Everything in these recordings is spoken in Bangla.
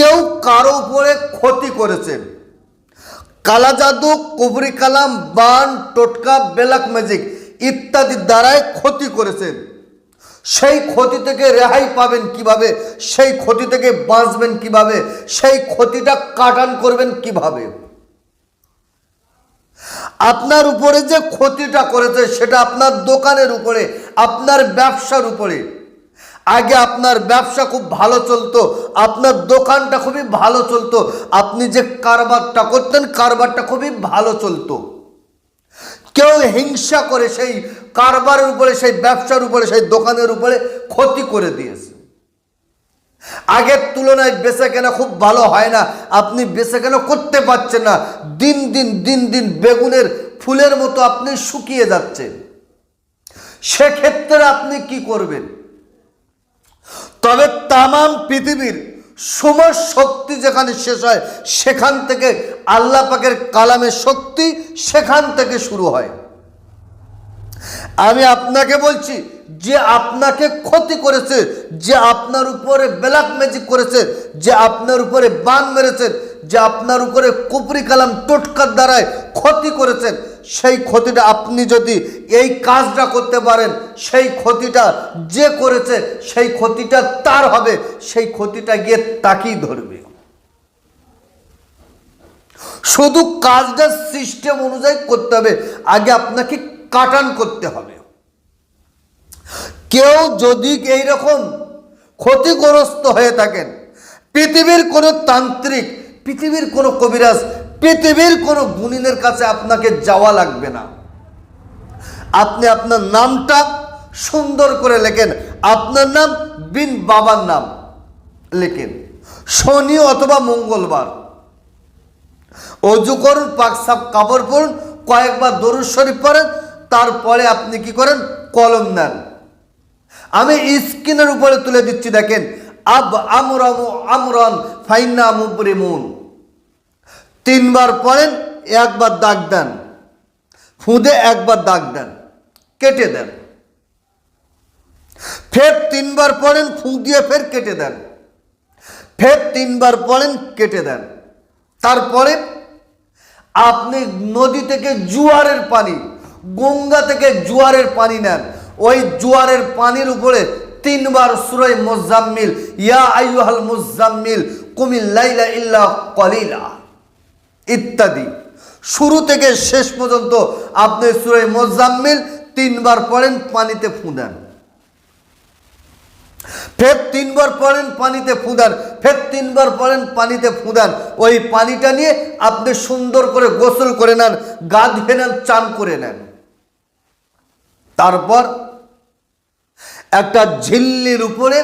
কেউ কারও উপরে ক্ষতি করেছেন কালা জাদু, কুবরি কালাম, বান, টোটকা বেলাক ম্যাজিক ইত্যাদি দ্বারাই ক্ষতি করেছেন সেই ক্ষতি থেকে রেহাই পাবেন কীভাবে? সেই ক্ষতি থেকে বাঁচবেন কীভাবে? সেই ক্ষতিটা কাটান করবেন কীভাবে? আপনার উপরে যে ক্ষতিটা করেছে, সেটা আপনার দোকানের উপরে, আপনার ব্যবসার উপরে। আগে আপনার ব্যবসা খুব ভালো চলতো, আপনার দোকানটা খুবই ভালো চলতো, আপনি যে কারবারটা করতেন, কারবারটা খুবই ভালো চলতো। কেউ হিংসা করে সেই কারবারের উপরে, সেই ব্যবসার উপরে, সেই দোকানের উপরে ক্ষতি করে দিয়েছে। আগের তুলনায় বেচা কেনা খুব ভালো হয় না, আপনি বেচা কেনা করতে পারছেন না, দিন দিন দিন দিন বেগুনের ফুলের মতো আপনি শুকিয়ে যাচ্ছেন। সেক্ষেত্রে আপনি কি করবেন? তবে তামাম পৃথিবীর সময় শক্তি যেখানে শেষ হয়, সেখান থেকে আল্লাহ পাকের কালামের শক্তি সেখান থেকে শুরু হয়। আমি আপনাকে বলছি, যে আপনাকে ক্ষতি করেছে, যে আপনার উপরে ব্ল্যাক ম্যাজিক করেছে, যে আপনার উপরে বান মেরেছেন যে আপনার উপরে কুপরি কালাম টোটকার দ্বারায় ক্ষতি করেছেন সেই ক্ষতিটা আপনি যদি এই কাজটা করতে পারেন, সেই ক্ষতিটা যে করেছে, সেই ক্ষতিটা তার হবে, সেই ক্ষতিটা গিয়ে তাকেই ধরবে। শুধু কাজটা সিস্টেম অনুযায়ী করতে হবে, আগে আপনাকে কাটান করতে হবে। কেউ যদি এই রকম ক্ষতিগ্রস্ত হয়ে থাকেন, পৃথিবীর কোনো তান্ত্রিক, পৃথিবীর কোনো কবিরাজ পৃথিবীর কোনো গুণিনের কাছে আপনাকে যাওয়া লাগবে না। আপনি আপনার নামটা সুন্দর করে লেখেন। আপনার নাম বিন বাবার নাম লেখেন। শনি অথবা মঙ্গলবার। অজু করুন, পাক সাপ কাপড় পরুন, কয়েকবার দরুদ শরীফ পড়েন, তারপরে আপনি কি করেন? কলম নেন। আমি স্ক্রিনের উপরে তুলে দিচ্ছি, দেখেন। আব আমরন ফাইনা মুবরিমুন। তিনবার পড়েন, একবার দাগ দেন। ফুঁদে একবার দাগ দেন, কেটে দেন। ফের তিনবার পড়েন, ফুঁ দিয়ে ফের কেটে দেন। ফের তিনবার পড়েন, কেটে দেন। তারপরে আপনি নদী থেকে জুয়ারের পানি, গঙ্গা থেকে জুয়ারের পানি নেন। ওই জুয়ারের পানির উপরে তিনবার সুরই মোজাম্মিল, ইয়া আইয়ুহাল মুজাম্মিল, কুমিল লাইলা ইল্লা কলিলা। ইত্যাদি। শুরু থেকে শেষ পর্যন্ত আপনি সুরই মোজাম্মিল তিনবার পড়েন, পানিতে ফুঁদেন ফের তিনবার পড়েন, পানিতে ফুঁদান ফের তিনবার পড়েন, পানিতে ফুঁদান ওই পানিটা নিয়ে আপনি সুন্দর করে গোসল করে নেন, গা ধুয়ে নেন, চান করে নেন। তারপর একটা ঝিল্লির উপরে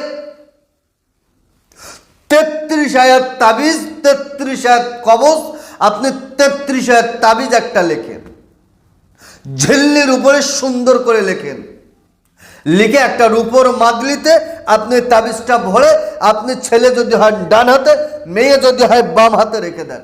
তেত্রিশ আয়াত তাবিজ, তেত্রিশ আয়াত কবচ আপনি তেত্রিশ তাবিজ একটা লেখেন, ঝিল্লির উপরে সুন্দর করে লেখেন। লিখে একটা রূপর মাদলিতে আপনি তাবিজটা ভরে, আপনি ছেলে যদি হয় ডান হাতে, মেয়ে যদি হয় বাম হাতে রেখে দেন।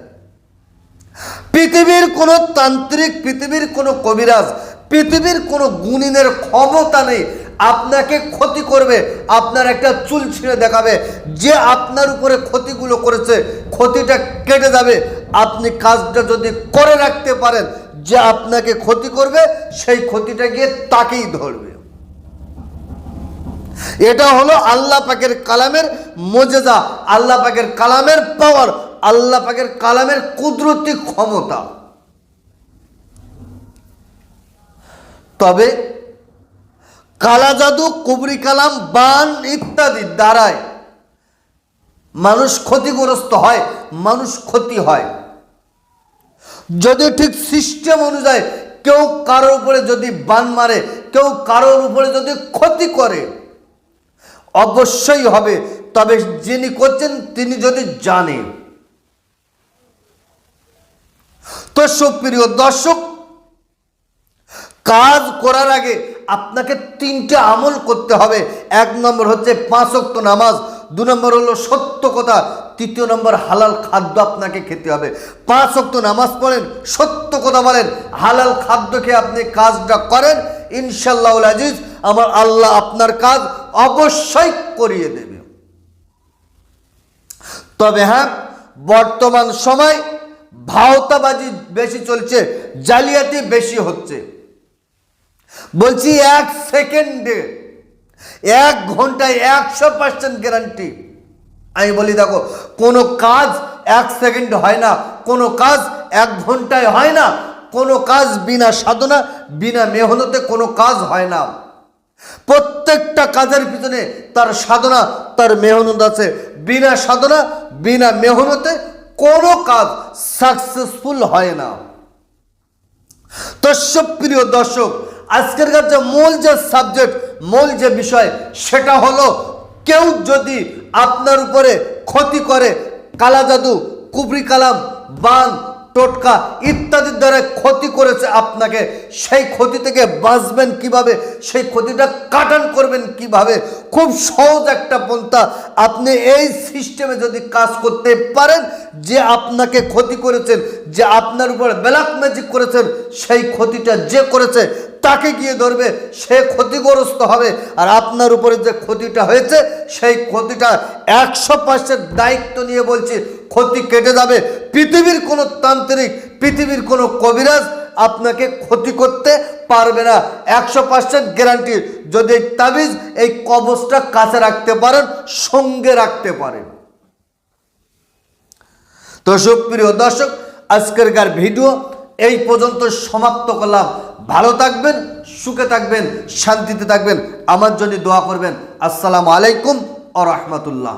পৃথিবীর কোনো তান্ত্রিক, পৃথিবীর কোনো কবিরাজ, পৃথিবীর কোনো গুণিনের ক্ষমতা নেই। আপনাকে ক্ষতি করবে, আপনার একটা চুল ছিঁড়ে দেখাবে। যে আপনার উপরে ক্ষতিগুলো করেছে, ক্ষতিটা কেটে যাবে। আপনি কাজটা যদি করে রাখতে পারেন, যে আপনাকে ক্ষতি করবে, সেই ক্ষতিটা গিয়ে তাকেই ধরবে। এটা হলো আল্লাহ পাকের কালামের মজেদা আল্লাহ পাকের কালামের পাওয়ার আল্লাহ পাকের কালামের কুদরতি ক্ষমতা। তবে কালা জাদু, কুবরি কালাম, বান ইত্যাদি দ্বারায় মানুষ ক্ষতিগ্রস্ত হয়, মানুষ ক্ষতি হয়। যদি ঠিক সিস্টেম অনুযায়ী কেউ কারোর উপরে যদি বান মারে, কেউ কারোর উপরে যদি ক্ষতি করে, অবশ্যই হবে। তবে যিনি করছেন, তিনি যদি জানেন তো সুপ্রিয় দর্শক, কাজ করার আগে আপনাকে তিনটে আমল করতে হবে। এক নম্বর হচ্ছে পাঁচ অক্ত নামাজ, দু নম্বর হলো সত্য কথা তৃতীয় নম্বর, হালাল খাদ্য আপনাকে খেতে হবে। পাঁচ অক্ত নামাজ পড়েন, সত্য কথা বলেন, হালাল খাদ্য খেয়ে আপনি কাজটা করেন ইনশাল্লাহ আজিজ, আমার আল্লাহ আপনার কাজ অবশ্যই করিয়ে দেবে। তবে হ্যাঁ বর্তমান সময় ভাওতাবাজি বেশি চলছে, জালিয়াতি বেশি হচ্ছে। বলছি এক সেকেন্ডে, এক ঘন্টায় একশো পার্সেন্ট গ্যারান্টি আমি বলি, দেখো, কোনো কাজ এক সেকেন্ড হয় না, কোনো কাজ এক ঘন্টায় হয় না, কোনো কাজ বিনা সাধনা, বিনা মেহনতে কোনো কাজ হয় না। প্রত্যেকটা কাজের পিছনে তার সাধনা, তার মেহনত আছে। বিনা সাধনা, বিনা মেহনতে কোনো কাজ সাকসেসফুল হয় না। তো প্রিয় দর্শক আজকের যে মূল যে সাবজেক্ট মূল যে বিষয়, সেটা হলো কেউ যদি আপনার উপরে ক্ষতি করে, কালা জাদু, কুবরি কালাম, বান, টোটকা ইত্যাদির দ্বারা ক্ষতি করেছে আপনাকে, সেই ক্ষতি থেকে বাঁচবেন কীভাবে? সেই ক্ষতিটা কাটান করবেন কীভাবে? খুব সহজ একটা পন্থা। আপনি এই সিস্টেমে যদি কাজ করতে পারেন, যে আপনাকে ক্ষতি করেছেন, যে আপনার উপর ব্ল্যাক ম্যাজিক করেছেন, সেই ক্ষতিটা যে করেছে তাকে গিয়ে ধরবে, সে ক্ষতিগ্রস্ত হবে। আর আপনার উপরে যে ক্ষতিটা হয়েছে, সেই ক্ষতিটা একশো পার্সেন্ট দায়িত্ব নিয়ে বলছি, ক্ষতি কেটে যাবে। পৃথিবীর কোনো তান্ত্রিক, পৃথিবীর কোনো কবিরাজ আপনাকে ক্ষতি করতে পারবে না। একশো পার্সেন্ট গ্যারান্টি যদি এই তাবিজ, এই কবচটা কাছে রাখতে পারেন, সঙ্গে রাখতে পারেন। তো সুপ্রিয় দর্শক, আজকেরকার ভিডিও এই পর্যন্ত সমাপ্ত করলাম। ভালো থাকবেন, সুখে থাকবেন, শান্তিতে থাকবেন। আমার জন্য দোয়া করবেন। আসসালামু আলাইকুম আ রহমতুল্লাহ।